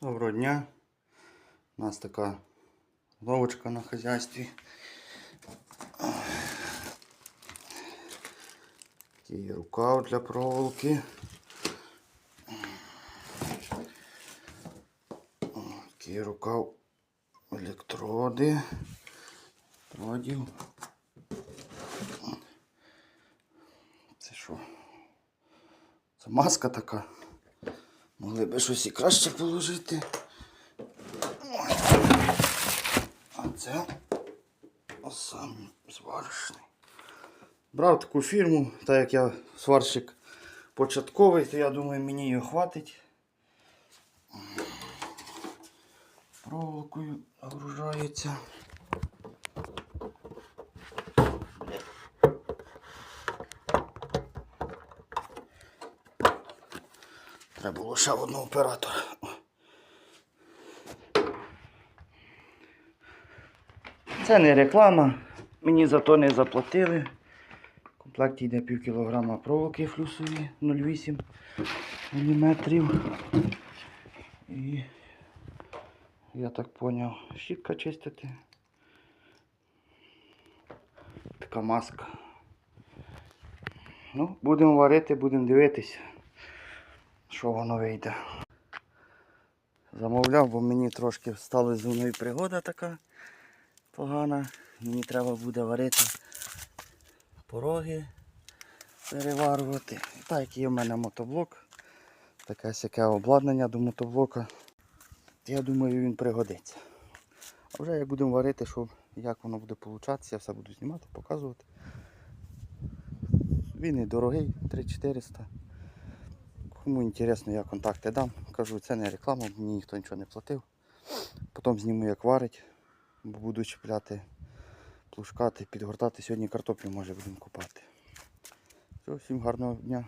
Доброго дня. У нас така ловочка на хазяйстві. Такий рукав для проволоки. Такий рукав електроди. Електродів. Це що? Це маска така. Могли би щось і краще положити. А це сам сварочний. Брав таку фірму, так як я сварщик початковий, то я думаю, мені її хватить. Проволокою нагружається. Треба було ще одного оператора. Це не реклама, мені за то не заплатили. В комплекті йде пів кілограма проволоки флюсові 0,8 мм. І я так поняв, щітка чистити. Така маска. Ну, будемо варити, будемо дивитися, що воно вийде. Замовляв, бо мені трошки стала зі мною пригода така погана. Мені треба буде варити пороги, переварювати. Так, є в мене мотоблок. Таке сяке обладнання до мотоблока. Я думаю, він пригодиться. А вже як будемо варити, що, як воно буде получатися, я все буду знімати, показувати. Він і дорогий, 3400. Кому інтересно, я контакти дам. Кажу, це не реклама, мені ніхто нічого не платив. Потім зніму, як варить, бо буду чіпляти, плушкати, підгортати. Сьогодні картоплю може будемо купати. Все, всім гарного дня.